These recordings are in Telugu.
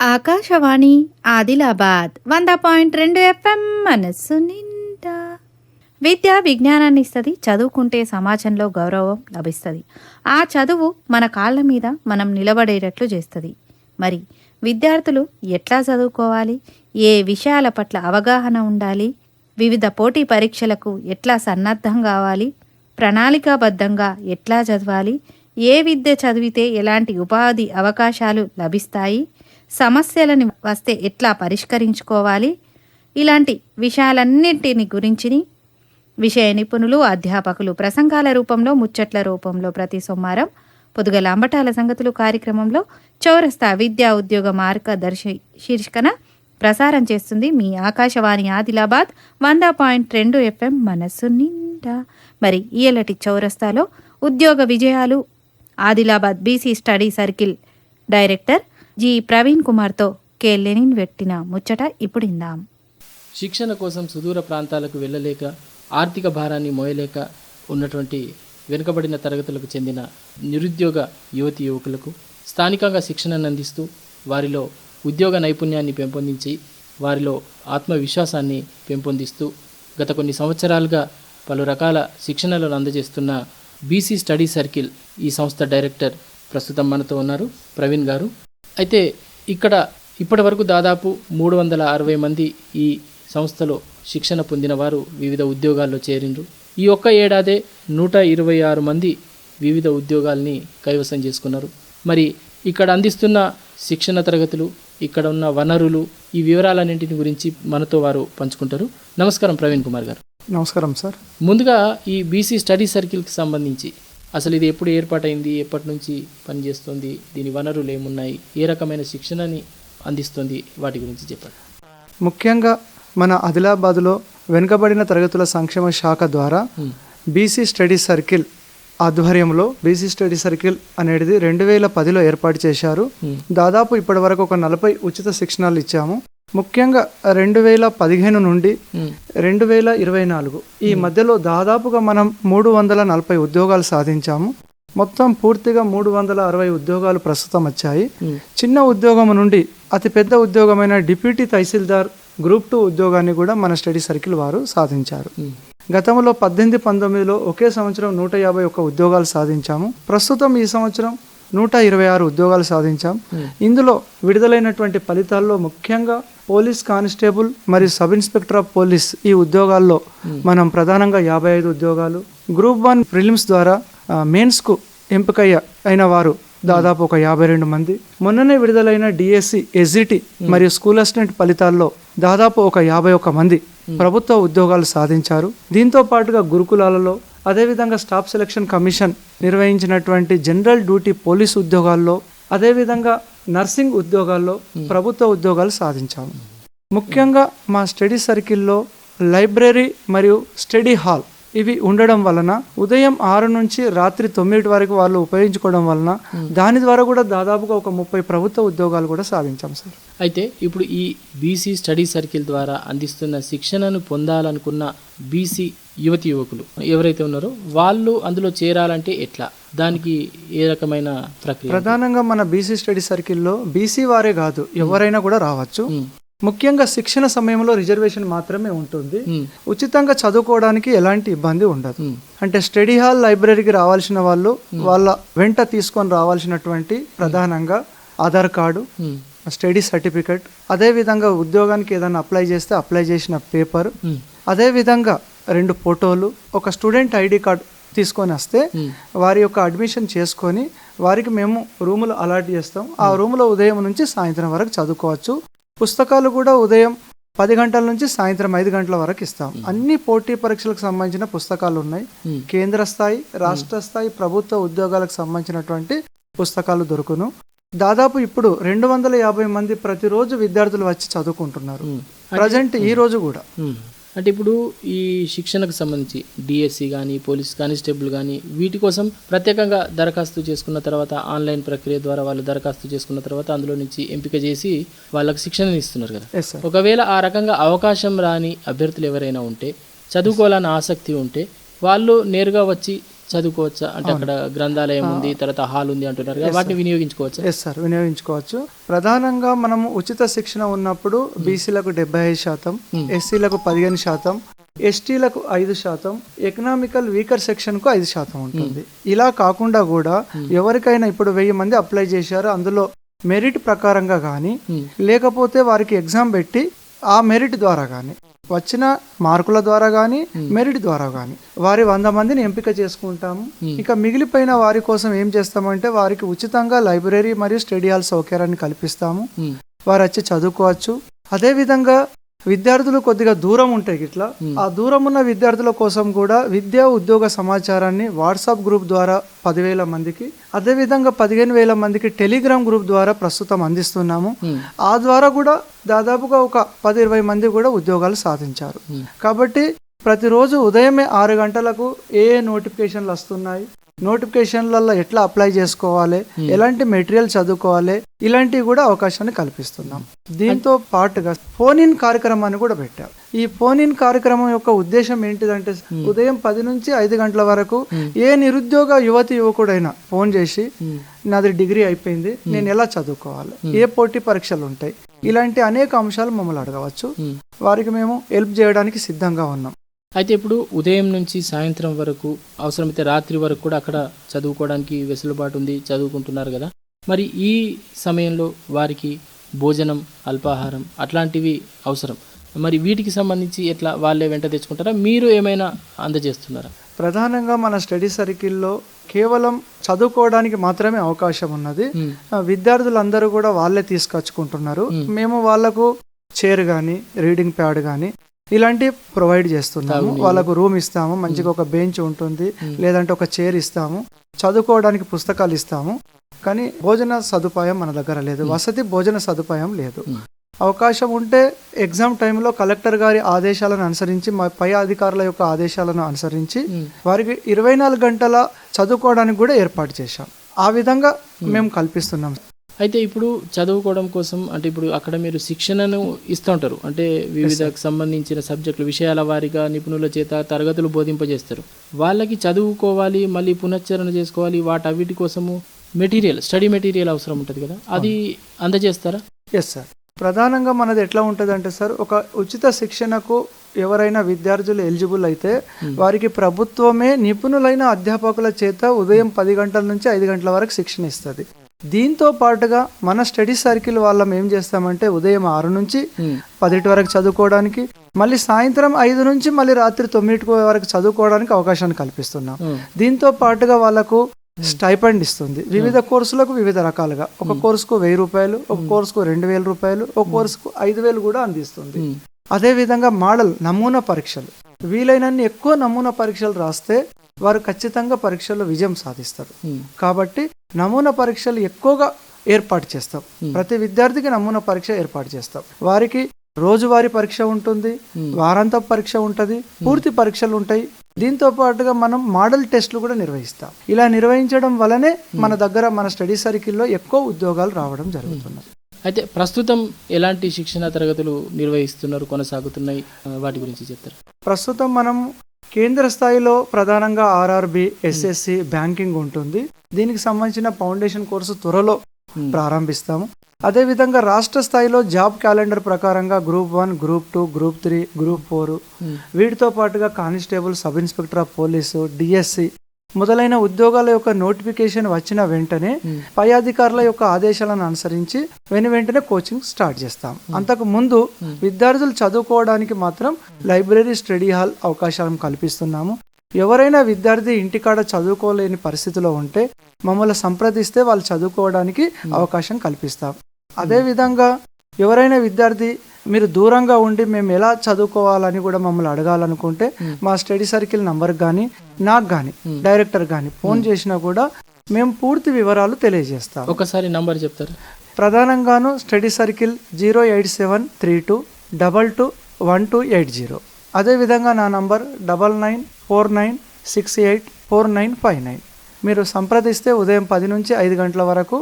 ఆకాశవాణి ఆదిలాబాద్ వంద పాయింట్ రెండు ఎఫ్ఎం మనస్సు నిండా. విద్య విజ్ఞానాన్ని ఇస్తుంది చదువుకుంటే సమాజంలో గౌరవం లభిస్తుంది. ఆ చదువు మన కాళ్ళ మీద మనం నిలబడేటట్లు చేస్తుంది. మరి విద్యార్థులు ఎట్లా చదువుకోవాలి? ఏ విషయాల పట్ల అవగాహన ఉండాలి? వివిధ పోటీ పరీక్షలకు ఎట్లా సన్నద్ధం కావాలి? ప్రణాళికాబద్ధంగా ఎట్లా చదవాలి? ఏ విద్య చదివితే ఎలాంటి ఉపాధి అవకాశాలు లభిస్తాయి? సమస్యలని వస్తే ఎట్లా పరిష్కరించుకోవాలి? ఇలాంటి విషయాలన్నింటిని గురించిని విషయ నిపుణులు అధ్యాపకులు ప్రసంగాల రూపంలో ముచ్చట్ల రూపంలో ప్రతి సోమవారం పొదుగల అంబటాల సంగతులు కార్యక్రమంలో చౌరస్తా విద్యా ఉద్యోగ మార్గదర్శి శీర్షికన ప్రసారం చేస్తుంది మీ ఆకాశవాణి ఆదిలాబాద్ వంద పాయింట్ రెండు ఎఫ్ఎం మనస్సు నిండా. మరి ఈయలటి చౌరస్తాలో ఉద్యోగ విజయాలు Adilabad BC study circle director G. Praveen కుమార్తో కె. లెనిన్ పెట్టిన ముచ్చట ఇప్పుడిందాం శిక్షణ కోసం సుదూర ప్రాంతాలకు వెళ్ళలేక ఆర్థిక భారాన్ని మోయలేక ఉన్నటువంటి వెనుకబడిన తరగతులకు చెందిన నిరుద్యోగ యువతి యువకులకు స్థానికంగా శిక్షణను అందిస్తూ వారిలో ఉద్యోగ నైపుణ్యాన్ని పెంపొందించి వారిలో ఆత్మవిశ్వాసాన్ని పెంపొందిస్తూ గత కొన్ని సంవత్సరాలుగా పలు రకాల శిక్షణలను అందజేస్తున్న బీసీ స్టడీ సర్కిల్ ఈ సంస్థ డైరెక్టర్ ప్రస్తుతం మనతో ఉన్నారు. ప్రవీణ్ గారు అయితే ఇక్కడ ఇప్పటి వరకు దాదాపు మూడు వందల అరవై మంది ఈ సంస్థలో శిక్షణ పొందిన వారు వివిధ ఉద్యోగాల్లో చేరిండ్రు. ఈ ఒక్క ఏడాదే నూట ఇరవై ఆరు మంది వివిధ ఉద్యోగాల్ని కైవసం చేసుకున్నారు. మరి ఇక్కడ అందిస్తున్న శిక్షణ తరగతులు ఇక్కడ ఉన్న వనరులు ఈ వివరాలన్నింటిని గురించి మనతో వారు పంచుకుంటారు. నమస్కారం ప్రవీణ్ కుమార్ గారు. నమస్కారం సార్. ముందుగా ఈ బీసీ స్టడీ సర్కిల్కి సంబంధించి అసలు ఇది ఎప్పుడు ఏర్పాటైంది? ఎప్పటి నుంచి పనిచేస్తుంది? దీని వనరులు ఏమున్నాయి? ఏ రకమైన శిక్షణని అందిస్తుంది? వాటి గురించి చెప్పండి. ముఖ్యంగా మన ఆదిలాబాద్లో వెనుకబడిన తరగతుల సంక్షేమ శాఖ ద్వారా. బీసీ స్టడీ సర్కిల్ ఆధ్వర్యంలో బీసీ స్టడీ సర్కిల్ అనేది రెండు వేల పదిలో ఏర్పాటు చేశారు. దాదాపు ఇప్పటి వరకు ఒక నలభై ఉచిత శిక్షణలు ఇచ్చాము. ముఖ్యంగా రెండు వేల పదిహేను నుండి. రెండు వేల ఇరవై నాలుగు ఈ మధ్యలో దాదాపుగా మనం మూడు వందల నలభై ఉద్యోగాలు సాధించాము మొత్తం పూర్తిగా మూడు వందల అరవై ఉద్యోగాలు ప్రస్తుతం వచ్చాయి. చిన్న ఉద్యోగం నుండి అతి పెద్ద ఉద్యోగమైన డిప్యూటీ తహసీల్దార్ గ్రూప్ టూ ఉద్యోగాన్ని కూడా మన స్టడీ సర్కిల్ వారు సాధించారు. గతంలో పద్దెనిమిది పంతొమ్మిదిలో ఒకే సంవత్సరం నూట యాభై ఒక్క ఉద్యోగాలు సాధించాము ప్రస్తుతం ఈ సంవత్సరం నూట ఇరవై ఆరు ఉద్యోగాలు సాధించాం. ఇందులో విడుదలైనటువంటి ఫలితాల్లో ముఖ్యంగా పోలీస్ కానిస్టేబుల్ మరియు సబ్ ఇన్స్పెక్టర్ ఆఫ్ పోలీస్ ఈ ఉద్యోగాల్లో మనం ప్రధానంగా యాభై ఐదు ఉద్యోగాలు. గ్రూప్ వన్ ప్రిలిమ్స్ ద్వారా మెయిన్స్కు ఎంపికయ్య అయిన వారు దాదాపు ఒక యాభై రెండు మంది. మొన్ననే విడుదలైన డిఎస్సి ఎస్జిటి మరియు స్కూల్ అసిస్టెంట్ ఫలితాల్లో దాదాపు ఒక యాభై ఒక్క మంది ప్రభుత్వ ఉద్యోగాలు సాధించారు. దీంతో పాటుగా గురుకులాలలో అదేవిధంగా స్టాఫ్ సెలక్షన్ కమిషన్ నిర్వహించినటువంటి జనరల్ డ్యూటీ పోలీసు ఉద్యోగాల్లో అదేవిధంగా నర్సింగ్ ఉద్యోగాల్లో ప్రభుత్వ ఉద్యోగాలు సాధించాము. ముఖ్యంగా మా స్టడీ సర్కిల్లో లైబ్రరీ మరియు స్టడీ హాల్ ఇవి ఉండడం వలన ఉదయం ఆరు నుంచి రాత్రి తొమ్మిది వరకు వాళ్ళు ఉపయోగించుకోవడం వలన దాని ద్వారా కూడా దాదాపుగా ఒక ముప్పై ప్రభుత్వ ఉద్యోగాలు కూడా సాధించాం సార్. అయితే ఇప్పుడు ఈ బీసీ స్టడీ సర్కిల్ ద్వారా అందిస్తున్న శిక్షణను పొందాలనుకున్న బీసీ యువతి యువకులు ఎవరైతే ఉన్నారో వాళ్ళు అందులో చేరాలంటే ఎట్లా? దానికి ఏ రకమైన ప్రక్రియ ప్రధానంగా మన బీసీ స్టడీ సర్కిల్లో బీసీ వారే కాదు ఎవరైనా కూడా రావచ్చు. ముఖ్యంగా శిక్షణ సమయంలో రిజర్వేషన్ మాత్రమే ఉంటుంది. ఉచితంగా చదువుకోవడానికి ఎలాంటి ఇబ్బంది ఉండదు. అంటే స్టడీ హాల్ లైబ్రరీకి రావాల్సిన వాళ్ళు వాళ్ళ వెంట తీసుకొని రావాల్సినటువంటి ప్రధానంగా ఆధార్ కార్డు స్టడీ సర్టిఫికెట్ అదేవిధంగా ఉద్యోగానికి ఏదైనా అప్లై చేస్తే అప్లై చేసిన పేపర్ అదేవిధంగా రెండు ఫోటోలు ఒక స్టూడెంట్ ఐడి కార్డ్ తీసుకొని వస్తే వారి యొక్క అడ్మిషన్ చేసుకొని వారికి మేము రూములు అలాట్ చేస్తాం. ఆ రూములో ఉదయం నుంచి సాయంత్రం వరకు చదువుకోవచ్చు. పుస్తకాలు కూడా ఉదయం పది గంటల నుంచి సాయంత్రం ఐదు గంటల వరకు ఇస్తాం. అన్ని పోటీ పరీక్షలకు సంబంధించిన పుస్తకాలు ఉన్నాయి. కేంద్ర స్థాయి రాష్ట్ర స్థాయి ప్రభుత్వ ఉద్యోగాలకు సంబంధించినటువంటి పుస్తకాలు దొరుకును. దాదాపు ఇప్పుడు రెండు వందల యాభై మంది ప్రతిరోజు విద్యార్థులు వచ్చి చదువుకుంటున్నారు. ప్రజెంట్ ఈ రోజు కూడా. అంటే ఇప్పుడు ఈ శిక్షణకు సంబంధించి డిఎస్సి కానీ పోలీస్ కానిస్టేబుల్ కానీ వీటి కోసం ప్రత్యేకంగా దరఖాస్తు చేసుకున్న తర్వాత ఆన్లైన్ ప్రక్రియ ద్వారా వాళ్ళు దరఖాస్తు చేసుకున్న తర్వాత అందులో నుంచి ఎంపిక చేసి వాళ్ళకి శిక్షణ ఇస్తున్నారు కదా. ఒకవేళ ఆ రకంగా అవకాశం రాని అభ్యర్థులు ఎవరైనా ఉంటే చదువుకోవాలని ఆసక్తి ఉంటే వాళ్ళు నేరుగా వచ్చి చదువుకోవచ్చా? అంటే అక్కడ గ్రంథాలయం ఉంది తర్వాత హాల్ ఉంది అంటున్నారు వాటిని వినియోగించుకోవచ్చా? Yes sir వినియోగించుకోవచ్చు. ప్రధానంగా మనము ఉచిత శిక్షణ ఉన్నప్పుడు బీసీలకు డెబ్బై ఐదు శాతం ఎస్సీలకు పదిహేను శాతం ఎస్టీలకు ఐదు శాతం ఎకనామికల్ వీకర్ సెక్షన్కు ఐదు శాతం ఉంటుంది. ఇలా కాకుండా కూడా ఎవరికైనా ఇప్పుడు వెయ్యి మంది అప్లై చేశారు అందులో మెరిట్ ప్రకారంగా కానీ లేకపోతే వారికి ఎగ్జామ్ పెట్టి ఆ మెరిట్ ద్వారా కానీ వచ్చిన మార్కుల ద్వారా కానీ మెరిట్ ద్వారా కానీ వారి వంద మందిని ఎంపిక చేసుకుంటాము. ఇక మిగిలిపోయిన వారి కోసం ఏం చేస్తామంటే వారికి ఉచితంగా లైబ్రరీ మరియు స్టడీ హాల్ సౌకర్యాన్ని కల్పిస్తాము. వారు వచ్చి చదువుకోవచ్చు. అదే విధంగా విద్యార్థులు కొద్దిగా దూరం ఉంటాయి ఇట్లా ఆ దూరం ఉన్న విద్యార్థుల కోసం కూడా విద్యా ఉద్యోగ సమాచారాన్ని వాట్సాప్ గ్రూప్ ద్వారా పదివేల మందికి అదే విధంగా పదిహేను వేల మందికి టెలిగ్రామ్ గ్రూప్ ద్వారా ప్రస్తుతం అందిస్తున్నాము. ఆ ద్వారా కూడా దాదాపుగా ఒక పది ఇరవై మంది కూడా ఉద్యోగాలు సాధించారు. కాబట్టి ప్రతిరోజు ఉదయమే ఆరు గంటలకు ఏ నోటిఫికేషన్లు వస్తున్నాయి? నోటిఫికేషన్లలో ఎట్లా అప్లై చేసుకోవాలి ఎలాంటి మెటీరియల్ చదువుకోవాలి ఇలాంటివి కూడా అవకాశాన్ని కల్పిస్తున్నాం. దీంతో పాటుగా ఫోన్ ఇన్ కార్యక్రమాన్ని కూడా పెట్టాం ఈ ఫోన్ ఇన్ కార్యక్రమం యొక్క ఉద్దేశం ఏంటిదంటే ఉదయం పది నుంచి ఐదు గంటల వరకు ఏ నిరుద్యోగ యువతి యువకుడైనా ఫోన్ చేసి నాది డిగ్రీ అయిపోయింది నేను ఎలా చదువుకోవాలి? ఏ పోటీ పరీక్షలు ఉంటాయి? ఇలాంటి అనేక అంశాలు మమ్మల్ని అడగవచ్చు. వారికి మేము హెల్ప్ చేయడానికి సిద్ధంగా ఉన్నాం. అయితే ఇప్పుడు ఉదయం నుంచి సాయంత్రం వరకు అవసరమైతే రాత్రి వరకు కూడా అక్కడ చదువుకోవడానికి వెసులుబాటు ఉంది చదువుకుంటున్నారు కదా. మరి ఈ సమయంలో వారికి భోజనం అల్పాహారం అట్లాంటివి అవసరం. మరి వీటికి సంబంధించి ఎట్లా వాళ్ళే వెంట తెచ్చుకుంటారా? మీరు ఏమైనా అందజేస్తున్నారా? ప్రధానంగా మన స్టడీ సర్కిల్లో కేవలం చదువుకోవడానికి మాత్రమే అవకాశం ఉన్నది. విద్యార్థులందరూ కూడా వాళ్ళే తీసుకొచ్చుకుంటున్నారు. మేము. వాళ్ళకు చైర్ కానీ రీడింగ్ ప్యాడ్ కానీ ఇలాంటి ప్రొవైడ్ చేస్తున్నాము. వాళ్ళకు రూమ్ ఇస్తాము. మంచిగా ఒక బెంచ్ ఉంటుంది. లేదంటే ఒక చైర్ ఇస్తాము. చదువుకోవడానికి పుస్తకాలు ఇస్తాము. కానీ భోజన సదుపాయం మన దగ్గర లేదు. వసతి భోజన సదుపాయం లేదు. అవకాశం ఉంటే ఎగ్జామ్ టైంలో కలెక్టర్ గారి ఆదేశాలను అనుసరించి మా పై అధికారుల యొక్క ఆదేశాలను అనుసరించి వారికి ఇరవై నాలుగు గంటల చదువుకోవడానికి కూడా ఏర్పాటు చేశాం. ఆ విధంగా మేము కల్పిస్తున్నాం. అయితే ఇప్పుడు చదువుకోవడం కోసం అంటే ఇప్పుడు అక్కడ మీరు శిక్షణను ఇస్తూ ఉంటారు అంటే వివిధ సంబంధించిన సబ్జెక్టులు విషయాల వారీగా నిపుణుల చేత తరగతులు బోధింపజేస్తారు. వాళ్ళకి చదువుకోవాలి మళ్ళీ పునశ్చరణ చేసుకోవాలి వాటన్నిటి కోసము మెటీరియల్ స్టడీ మెటీరియల్ అవసరం ఉంటుంది కదా? అది అందజేస్తారా? ఎస్ సార్ ప్రధానంగా మనది ఎట్లా ఉంటుంది అంటే సార్ ఒక ఉచిత శిక్షణకు ఎవరైనా విద్యార్థులు ఎలిజిబుల్ అయితే వారికి ప్రభుత్వమే నిపుణులైన అధ్యాపకుల చేత ఉదయం పది గంటల నుంచి ఐదు గంటల వరకు శిక్షణ ఇస్తుంది. దీంతో పాటుగా మన స్టడీ సర్కిల్ వాళ్ళం ఏం చేస్తామంటే ఉదయం ఆరు నుంచి పదిటి వరకు చదువుకోవడానికి మళ్ళీ సాయంత్రం ఐదు నుంచి మళ్ళీ రాత్రి తొమ్మిది వరకు చదువుకోవడానికి అవకాశాన్ని కల్పిస్తున్నాం. దీంతో పాటుగా వాళ్ళకు స్టైపండ్ ఇస్తుంది. వివిధ కోర్సులకు వివిధ రకాలుగా. ఒక కోర్సుకు వెయ్యి రూపాయలు ఒక కోర్సుకు రెండు వేల రూపాయలు ఒక కోర్సుకు ఐదు వేలు కూడా అందిస్తుంది. అదే విధంగా మోడల్ నమూనా పరీక్షలు. వీలైనన్ని ఎక్కువ నమూనా పరీక్షలు రాస్తే వారు ఖచ్చితంగా పరీక్షల్లో విజయం సాధిస్తారు. కాబట్టి నమూనా పరీక్షలు ఎక్కువగా ఏర్పాటు చేస్తాం. ప్రతి విద్యార్థికి నమూనా పరీక్ష ఏర్పాటు చేస్తాం. వారికి రోజువారీ పరీక్ష ఉంటుంది. వారాంత పరీక్ష ఉంటుంది. పూర్తి పరీక్షలు ఉంటాయి. దీంతో పాటుగా మనం మోడల్ టెస్ట్లు కూడా నిర్వహిస్తాం. ఇలా నిర్వహించడం వలనే మన దగ్గర మన స్టడీ సర్కిల్లో ఎక్కువ ఉద్యోగాలు రావడం జరుగుతున్నది. అయితే ప్రస్తుతం ఎలాంటి శిక్షణ తరగతులు నిర్వహిస్తున్నారు కొనసాగుతున్నాయి వాటి గురించి చెప్తారు? ప్రస్తుతం మనం కేంద్ర స్థాయిలో ప్రధానంగా ఆర్ఆర్బి ఎస్ఎస్సి బ్యాంకింగ్ ఉంటుంది. దీనికి సంబంధించిన ఫౌండేషన్ కోర్సు త్వరలో ప్రారంభిస్తాము. అదేవిధంగా రాష్ట్ర స్థాయిలో జాబ్ క్యాలెండర్ ప్రకారంగా group one group two group three group four వీటితో పాటుగా constable sub inspector of police DSC మొదలైన ఉద్యోగాల యొక్క నోటిఫికేషన్ వచ్చిన వెంటనే పై అధికారుల యొక్క ఆదేశాలను అనుసరించి వెను వెంటనే కోచింగ్ స్టార్ట్ చేస్తాం. అంతకు ముందు విద్యార్థులు చదువుకోవడానికి మాత్రం లైబ్రరీ స్టడీ హాల్ అవకాశాలను కల్పిస్తున్నాము. ఎవరైనా విద్యార్థి ఇంటికాడ చదువుకోలేని పరిస్థితిలో ఉంటే మమ్మల్ని సంప్రదిస్తే వాళ్ళు చదువుకోవడానికి అవకాశం కల్పిస్తాం. అదే విధంగా ఎవరైనా విద్యార్థి మీరు దూరంగా ఉండి మేము ఎలా చదువుకోవాలని కూడా మమ్మల్ని అడగాలనుకుంటే మా స్టడీ సర్కిల్ నంబర్ కానీ నాకు కానీ డైరెక్టర్ కానీ ఫోన్ చేసినా కూడా మేము పూర్తి వివరాలు తెలియజేస్తాం. ఒకసారి నంబర్ చెప్తారు. ప్రధానంగాను study circle zero eight seven three two double two one two eight zero. అదేవిధంగా నా number double nine four nine six eight four nine five nine. మీరు సంప్రదిస్తే ఉదయం పది నుంచి ఐదు గంటల వరకు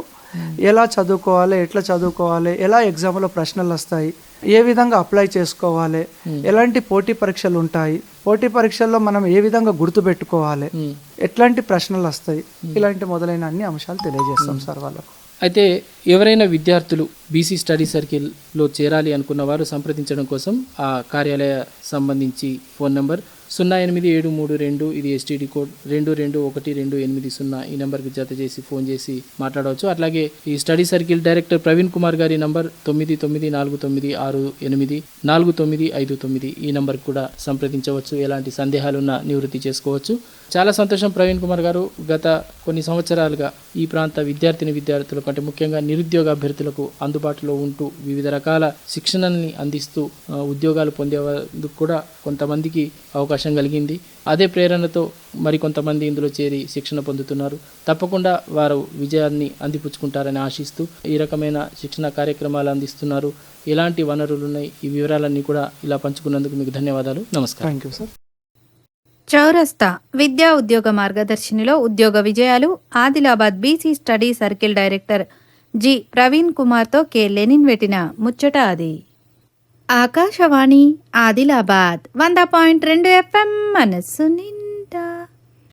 ఎలా చదువుకోవాలి ఎట్లా చదువుకోవాలి ఎలా ఎగ్జామ్లో ప్రశ్నలు వస్తాయి ఏ విధంగా అప్లై చేసుకోవాలి ఎలాంటి పోటీ పరీక్షలు ఉంటాయి పోటీ పరీక్షల్లో మనం ఏ విధంగా గుర్తుపెట్టుకోవాలి మ్మ్. ఎట్లాంటి ప్రశ్నలు వస్తాయి ఇలాంటి మొదలైన అన్ని అంశాలు తెలియజేస్తాం సార్ వాళ్ళకు. అయితే ఎవరైనా విద్యార్థులు బీసీ స్టడీ సర్కిల్లో చేరాలి అనుకున్న వారు సంప్రదించడం కోసం ఆ కార్యాలయ సంబంధించి ఫోన్ నంబర్ సున్నా ఎనిమిది ఏడు మూడు రెండు ఇది ఎస్టీడీ కోడ్ రెండు రెండు ఒకటి రెండు ఎనిమిది సున్నా. ఈ నెంబర్కి జత చేసి ఫోన్ చేసి మాట్లాడవచ్చు. అట్లాగే ఈ study circle director Praveen Kumar గారి నంబర్ తొమ్మిది తొమ్మిది నాలుగు తొమ్మిది ఆరు ఎనిమిది నాలుగు తొమ్మిది ఐదు తొమ్మిది. ఈ నంబర్కి కూడా సంప్రదించవచ్చు. ఎలాంటి సందేహాలున్నా నివృత్తి చేసుకోవచ్చు. చాలా సంతోషం ప్రవీణ్ కుమార్ గారు. గత కొన్ని సంవత్సరాలుగా ఈ ప్రాంత విద్యార్థిని విద్యార్థులకు అంటే ముఖ్యంగా నిరుద్యోగ అభ్యర్థులకు అందుబాటులో ఉంటూ వివిధ రకాల శిక్షణల్ని అందిస్తూ ఉద్యోగాలు పొందేందుకు కూడా కొంతమందికి అవకాశం కలిగింది. అదే ప్రేరణతో మరికొంతమంది ఇందులో చేరి శిక్షణ పొందుతున్నారు. తప్పకుండా వారు విజయాన్ని అందిపుచ్చుకుంటారని ఆశిస్తూ ఈ రకమైన శిక్షణ కార్యక్రమాలు అందిస్తున్నారు. ఎలాంటి వనరులు ఉన్నాయి ఈ వివరాలన్నీ కూడా ఇలా పంచుకున్నందుకు మీకు ధన్యవాదాలు. నమస్కారం. థ్యాంక్ యూ సార్ చౌరస్తా విద్యా ఉద్యోగ మార్గదర్శినిలో ఉద్యోగ విజయాలు Adilabad BC study circle director G. Praveen కుమార్తో కె. లెనిన్ పెట్టిన ముచ్చట అది. ఆకాశవాణి ఆదిలాబాద్ వంద పాయింట్ రెండు ఎఫ్ఎం మనస్సు నిన్న